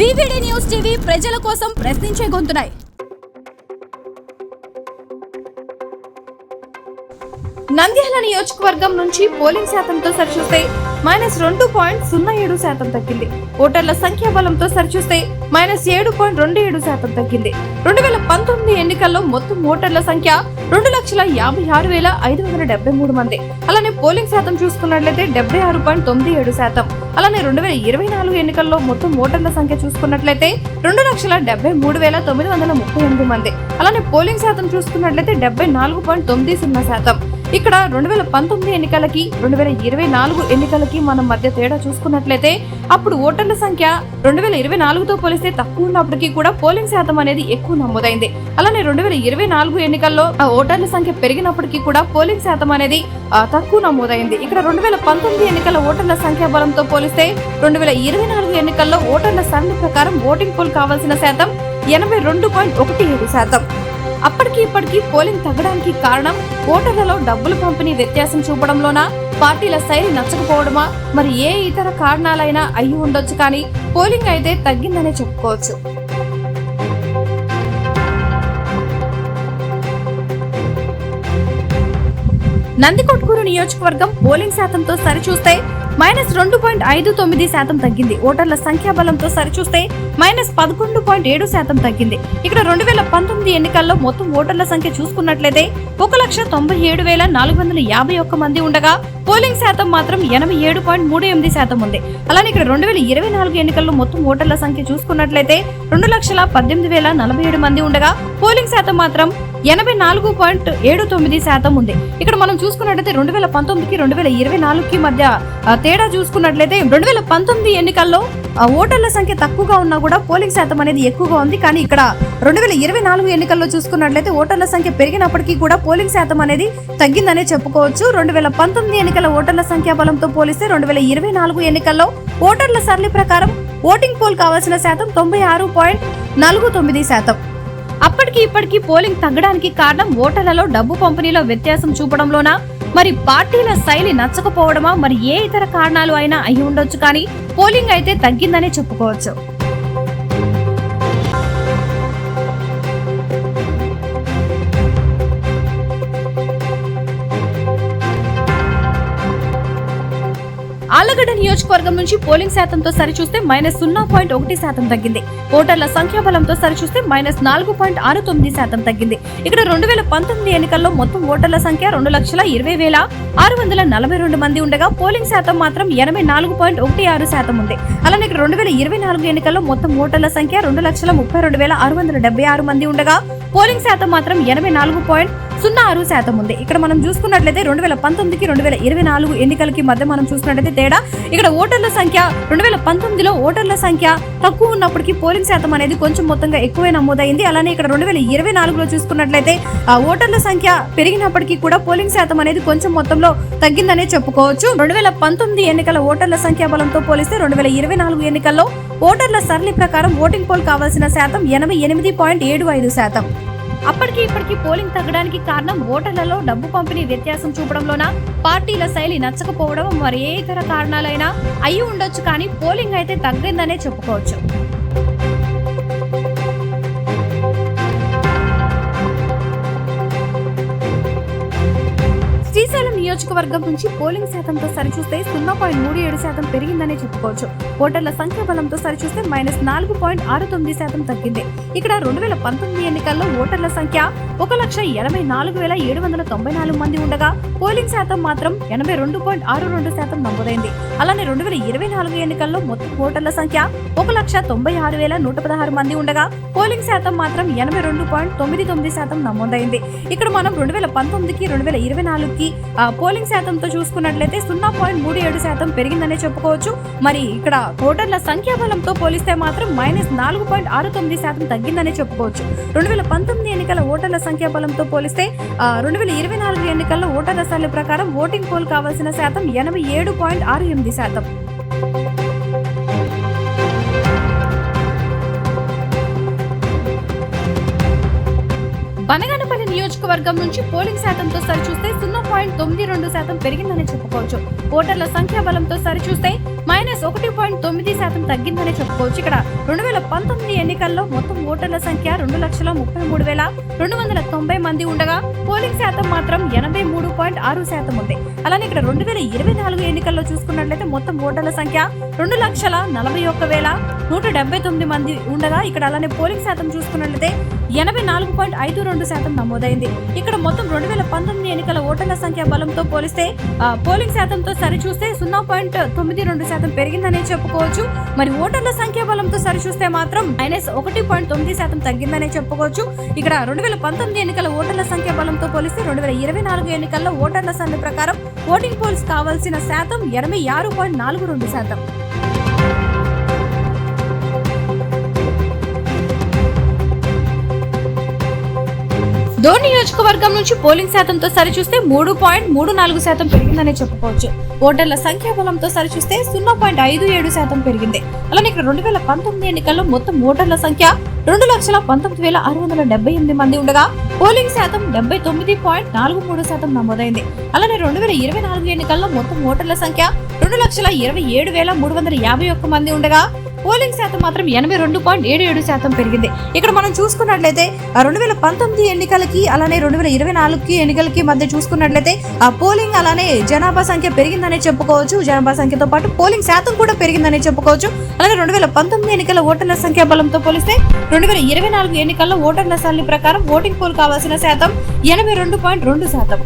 VVD news TV ప్రజల కోసం ప్రశ్నించే గొంతున్నాయి. నంద్యాల నియోజకవర్గం నుంచి పోలింగ్ శాతంతో సరిచూస్తే మైనస్ రెండు పాయింట్ సున్నా ఏడు శాతం తగ్గింది. ఓటర్ల సంఖ్యాబలంతో సరిచూస్తే మైనస్ ఏడు పాయింట్ రెండు ఏడు శాతం తగ్గింది. రెండు వేల పంతొమ్మిది ఎన్నికల్లో మొత్తం ఓటర్ల సంఖ్య రెండు లక్షల యాభై ఆరు వేల ఐదు వందల డెబ్బై మూడు మంది. అలానే పోలింగ్ శాతం చూసుకున్నట్లయితే డెబ్బై ఆరు పాయింట్ తొమ్మిది ఏడు శాతం. అలానే రెండు వేల ఇరవై నాలుగు ఎన్నికల్లో మొత్తం ఓటర్ల సంఖ్య చూసుకున్నట్లయితే రెండు లక్షల డెబ్బై మూడు వేల తొమ్మిది వందల ముప్పై ఎనిమిది మంది. అలానే పోలింగ్ శాతం చూసుకున్నట్లయితే డెబ్బై నాలుగు పాయింట్ తొమ్మిది సున్నా శాతం. ఇక్కడ రెండు వేల పంతొమ్మిది ఎన్నికలకి రెండు వేల ఇరవై నాలుగు ఎన్నికలకి మనం మధ్య తేడా చూసుకున్నట్లయితే అప్పుడు ఓటర్ల సంఖ్య రెండు వేల ఇరవై నాలుగుతో పోలిస్తే తక్కువ ఉన్నప్పటికీ కూడా పోలింగ్ శాతం అనేది ఎక్కువ నమోదైంది. అలానే రెండు వేల ఇరవై నాలుగు ఎన్నికల్లో ఆ ఓటర్ల సంఖ్య పెరిగినప్పటికీ కూడా పోలింగ్ శాతం అనేది తక్కువ నమోదైంది. ఇక్కడ రెండు వేల పంతొమ్మిది ఎన్నికల ఓటర్ల సంఖ్యా బలంతో పోలిస్తే రెండు వేల ఇరవై నాలుగు ఎన్నికల్లో ఓటర్ల సరళి ప్రకారం ఓటింగ్ పోల్ కావాల్సిన శాతం ఎనభై రెండు పాయింట్ ఒకటి ఏడు శాతం. అప్పటికి ఇప్పటికీ పోలింగ్ తగ్గడానికి కారణం ఓటర్లలో డబ్బులు పంపిణీ వ్యత్యాసం చూపడంలోనా? పార్టీల శైలి నచ్చకపోవడమా? మరి ఏ ఇతర కారణాలైనా అయి ఉండొచ్చు కానీ పోలింగ్ అయితే తగ్గిందనే చెప్పుకోవచ్చు. నందికొట్కూరు నియోజకవర్గం పోలింగ్ శాతంతో సరిచూస్తే మైనస్ రెండు పాయింట్ ఐదు తొమ్మిది శాతం తగ్గింది. ఓటర్ల సంఖ్యాబలంతో సరిచూస్తే మైనస్ పదకొండు పాయింట్ ఏడు శాతం తగ్గింది. ఇక్కడ రెండు వేల పంతొమ్మిది ఎన్నికల్లో మొత్తం ఓటర్ల సంఖ్య చూసుకున్నట్లయితే ఒక లక్ష తొంభై ఏడు వేల నాలుగు వందల యాభై ఒక్క మంది ఉండగా పోలింగ్ శాతం మాత్రం ఎనభై ఏడు పాయింట్ మూడు ఎనిమిది శాతం ఉంది. అలానే ఇక్కడ రెండు వేల ఇరవై నాలుగు ఎన్నికల్లో మొత్తం ఓటర్ల సంఖ్య చూసుకున్నట్లయితే రెండు లక్షల పద్దెనిమిది వేల నలభై ఏడు మంది ఉండగా పోలింగ్ శాతం మాత్రం ఎనభై నాలుగు పాయింట్ ఏడు తొమ్మిది శాతం ఉంది. ఇక్కడ మనం చూసుకున్నట్లయితే రెండు వేల పంతొమ్మిదికి రెండు వేల ఇరవై నాలుగుకి మధ్య తేడా చూసుకున్నట్లయితే రెండు వేల పంతొమ్మిది ఎన్నికల్లో ఓటర్ల సంఖ్య తక్కువగా ఉన్నా కూడా పోలింగ్ శాతం అనేది ఎక్కువగా ఉంది. కానీ ఇక్కడ రెండు వేల ఇరవై నాలుగు ఎన్నికల్లో చూసుకున్నట్లయితే ఓటర్ల సంఖ్య పెరిగినప్పటికీ కూడా పోలింగ్ శాతం అనేది తగ్గిందనే చెప్పుకోవచ్చు. రెండు వేల పంతొమ్మిది ఎన్నికల ఓటర్ల సంఖ్యా బలంతో పోలిస్తే రెండు వేల ఇరవై నాలుగు ఎన్నికల్లో ఓటర్ల సరళి ప్రకారం ఓటింగ్ పోల్ కావాల్సిన శాతం తొంభై ఆరు పాయింట్ నాలుగు తొమ్మిది శాతం. అప్పటికి ఇప్పటికీ పోలింగ్ తగ్గడానికి కారణం ఓటర్లలో డబ్బు పంపిణీలో వ్యత్యాసం చూపడంలోనా? మరి పార్టీల శైలి నచ్చకపోవడమా? మరి ఏ ఇతర కారణాలు అయినా అయి ఉండొచ్చు కానీ పోలింగ్ అయితే తగ్గిందనే చెప్పుకోవచ్చు. ఆలగడ్డ నియోజకవర్గం నుంచి పోలింగ్ శాతంతో సరిచూస్తే మైనస్ సున్నా పాయింట్ ఒకటి శాతం తగ్గింది. ఓటర్ల సంఖ్యాబలంతో సరిచూస్తే మైనస్ నాలుగు పాయింట్ ఆరు తొమ్మిది శాతం తగ్గింది. ఇక్కడ రెండు వేల పంతొమ్మిది ఎన్నికల్లో మొత్తం ఓటర్ల సంఖ్య రెండు లక్షల ఇరవై వేల ఆరు వందల నలభై రెండు మంది ఉండగా పోలింగ్ శాతం మాత్రం ఎనభై నాలుగు పాయింట్ ఒకటి ఆరు శాతం ఉంది. అలానే ఇక్కడ రెండు వేల ఇరవై నాలుగు ఎన్నికల్లో మొత్తం ఓటర్ల సంఖ్య రెండు లక్షల ముప్పై రెండు వేల ఆరు వందల డెబ్బై ఆరు మంది ఉండగా పోలింగ్ శాతం మాత్రం ఎనభై నాలుగు పాయింట్ సున్నా ఆరు శాతం ఉంది. ఇక్కడ మనం చూసుకున్నట్లయితే రెండు వేల పంతొమ్మిదికి రెండు వేల ఇరవై నాలుగు ఎన్నికలకి మధ్య మనం చూసుకున్నట్లయితే తేడా ఇక్కడ ఓటర్ల సంఖ్య రెండు వేల పంతొమ్మిదిలో ఓటర్ల సంఖ్య తక్కువ ఉన్నప్పటికీ పోలింగ్ శాతం అనేది కొంచెం మొత్తంగా ఎక్కువే నమోదైంది. అలానే ఇక్కడ రెండు వేల ఇరవై నాలుగులో చూసుకున్నట్లయితే ఆ ఓటర్ల సంఖ్య పెరిగినప్పటికీ కూడా పోలింగ్ శాతం అనేది కొంచెం మొత్తంలో తగ్గిందనే చెప్పుకోవచ్చు. రెండు వేల పంతొమ్మిది ఎన్నికల ఓటర్ల సంఖ్యా బలంతో పోలిస్తే రెండు వేల ఇరవై నాలుగు ఎన్నికల్లో ఓటర్ల సరళి ప్రకారం ఓటింగ్ పోల్ కావాల్సిన శాతం ఎనభై ఎనిమిది పాయింట్ ఏడు ఐదు శాతం. అప్పటికి ఇప్పటికి పోలింగ్ తగ్గడానికి కారణం ఓటర్లలో డబ్బు పంపిణీ వ్యత్యాసం చూపడంలోనా? పార్టీల శైలి నచ్చకపోవడం మరి ఏ ఇతర కారణాలైనా? అయి ఉండొచ్చు కానీ పోలింగ్ అయితే తగ్గిందనే చెప్పుకోవచ్చు. శ్రీశైలం నియోజకవర్గం నుంచి పోలింగ్ శాతంతో సరిచూస్తే సున్నా పాయింట్ మూడు ఏడు శాతం పెరిగిందనే చెప్పుకోవచ్చు. ఓటర్ల సంఖ్య బలంతో సరిచూస్తే మైనస్ నాలుగు పాయింట్ ఆరు తొమ్మిది శాతం తగ్గింది. ఇక్కడ రెండు వేల పంతొమ్మిది ఎన్నికల్లో ఓటర్ల సంఖ్య ఒక లక్ష ఎనభై నాలుగు వేల ఏడు వందల తొంభై నాలుగు మంది ఉండగా పోలింగ్ శాతం మాత్రం ఎనభై రెండు పాయింట్ ఆరు రెండు శాతం నమోదైంది. అలానే రెండు వేల ఇరవై నాలుగు ఎన్నికల్లో మొత్తం ఓటర్ల సంఖ్య ఒక లక్ష తొంభై ఆరు వేల నూట పదహారు మంది ఉండగా పోలింగ్ శాతం మాత్రం ఎనభై రెండు పాయింట్ తొమ్మిది తొమ్మిది శాతం నమోదైంది. ఇక్కడ మనం రెండు వేల పంతొమ్మిదికి రెండు వేల ఇరవై నాలుగుకి పోలింగ్ శాతంతో చూసుకున్నట్లయితే సున్నా పాయింట్ మూడు ఏడు శాతం పెరిగిందనే చెప్పుకోవచ్చు. మరి ఇక్కడ ఓటర్ల సంఖ్యాబలంతో పోలిస్తే మాత్రం మైనస్ నాలుగు పాయింట్ ఆరు తొమ్మిది శాతం తగ్గిందనే చెప్పుకోవచ్చు. రెండు వేల పంతొమ్మిది ఎన్నికల ఓటర్ల సంఖ్యాబలంతో పోలిస్తే రెండు వేల ఇరవై నాలుగు ఎన్నికల్లో ఓటర్ల సర్లే ప్రకారం ఓటింగ్ పోల్ కావాల్సిన శాతం ఎనభై ఏడు పాయింట్ ఆరు ఎనిమిది శాతం. బనగానపల్లి నియోజకవర్గం నుంచి పోలింగ్ శాతంతో సరిచూస్తే సున్నా పాయింట్ తొమ్మిది రెండు శాతం పెరిగిందని చెప్పుకోవచ్చు. ఓటర్ల సంఖ్యాబలంతో సరిచూస్తే మైనస్ మైనస్ ఒకటి పాయింట్ తొమ్మిది శాతం తగ్గిందని చెప్పుకోవచ్చు. ఇక్కడ రెండు వేల పంతొమ్మిది ఎన్నికల్లో మొత్తం ఓటర్ల సంఖ్య రెండు లక్షల ముప్పై మూడు వేల రెండు వందల తొంభై మంది ఉండగా పోలింగ్ శాతం మాత్రం ఎనభై మూడు పాయింట్ ఆరు శాతం ఉంది. అలానే ఇక్కడ రెండు వేల ఇరవై నాలుగు ఎన్నికల్లో చూసుకున్నట్లయితే మొత్తం ఓటర్ల సంఖ్య రెండు లక్షల నలభై ఒక్క వేల నూట డెబ్బై తొమ్మిది మంది ఉండగా ఇక్కడ అలానే పోలింగ్ శాతం చూసుకున్నట్లయితే ఎనభై నాలుగు పాయింట్ ఐదు రెండు శాతం నమోదైంది. ఇక్కడ మొత్తం రెండు వేల పంతొమ్మిది ఎన్నికల ఓటర్ల సంఖ్య బలంతో పోలిస్తే పోలింగ్ శాతంతో సరిచూస్తే సున్నా పాయింట్ తొమ్మిది రెండు శాతం పెరిగిందనే చెప్పుకోవచ్చు. మరి ఓటర్ల సంఖ్య బలంతో సరిచూస్తే మాత్రం మైనస్ ఒకటి పాయింట్ తొమ్మిది శాతం తగ్గిందనే చెప్పుకోవచ్చు. ఇక్కడ రెండు వేల పంతొమ్మిది ఎన్నికల ఓటర్ల సంఖ్య బలంతో పోలిస్తే రెండు వేల ఇరవై నాలుగు ఎన్నికల్లో ఓటర్ల సంఖ్య ప్రకారం ఓటింగ్ పోల్స్ కావాల్సిన శాతం ఎనభై ఆరు పాయింట్ నాలుగు రెండు శాతం. ధోని నియోజకవర్గం నుంచి పోలింగ్ శాతంతో సరిచూస్తే మూడు పాయింట్ మూడు నాలుగు శాతం పెరిగిందనే చెప్పుకోవచ్చు. ఓటర్ల సంఖ్యా బలంతో సరిచూస్తే సున్నా పాయింట్ ఐదు ఏడు శాతం పెరిగింది. అలానే ఇక్కడ రెండు వేల పంతొమ్మిది ఎన్నికల్లో మొత్తం ఓటర్ల సంఖ్య రెండు లక్షల పంతొమ్మిది వేల ఆరు వందల డెబ్బై ఎనిమిది మంది ఉండగా పోలింగ్ శాతం డెబ్బై తొమ్మిది పాయింట్ నాలుగు మూడు శాతం నమోదైంది. అలానే రెండు వేల ఇరవై నాలుగు ఎన్నికల్లో మొత్తం ఓటర్ల సంఖ్య రెండు లక్షల ఇరవై ఏడు వేల మూడు వందల యాభై ఒక్క మంది ఉండగా పోలింగ్ శాతం మాత్రం ఎనభై రెండు పాయింట్ ఏడు ఏడు శాతం పెరిగింది. ఇక్కడ మనం చూసుకున్నట్లయితే రెండు వేల పంతొమ్మిది ఎన్నికలకి అలానే రెండు వేల ఇరవై నాలుగుకి ఎన్నికలకి మధ్య చూసుకున్నట్లయితే ఆ పోలింగ్ అలానే జనాభా సంఖ్య పెరిగిందనే చెప్పుకోవచ్చు. జనాభా సంఖ్యతో పాటు పోలింగ్ శాతం కూడా పెరిగిందనే చెప్పుకోవచ్చు. అలాగే రెండు వేల పంతొమ్మిది ఎన్నికల ఓటర్ల సంఖ్య బలంతో పోలిస్తే రెండు వేల ఇరవై నాలుగు ఎన్నికల్లో ఓటర్ల సరళి ప్రకారం ఓటింగ్ పోల్ కావాల్సిన శాతం ఎనభై రెండు పాయింట్ రెండు శాతం.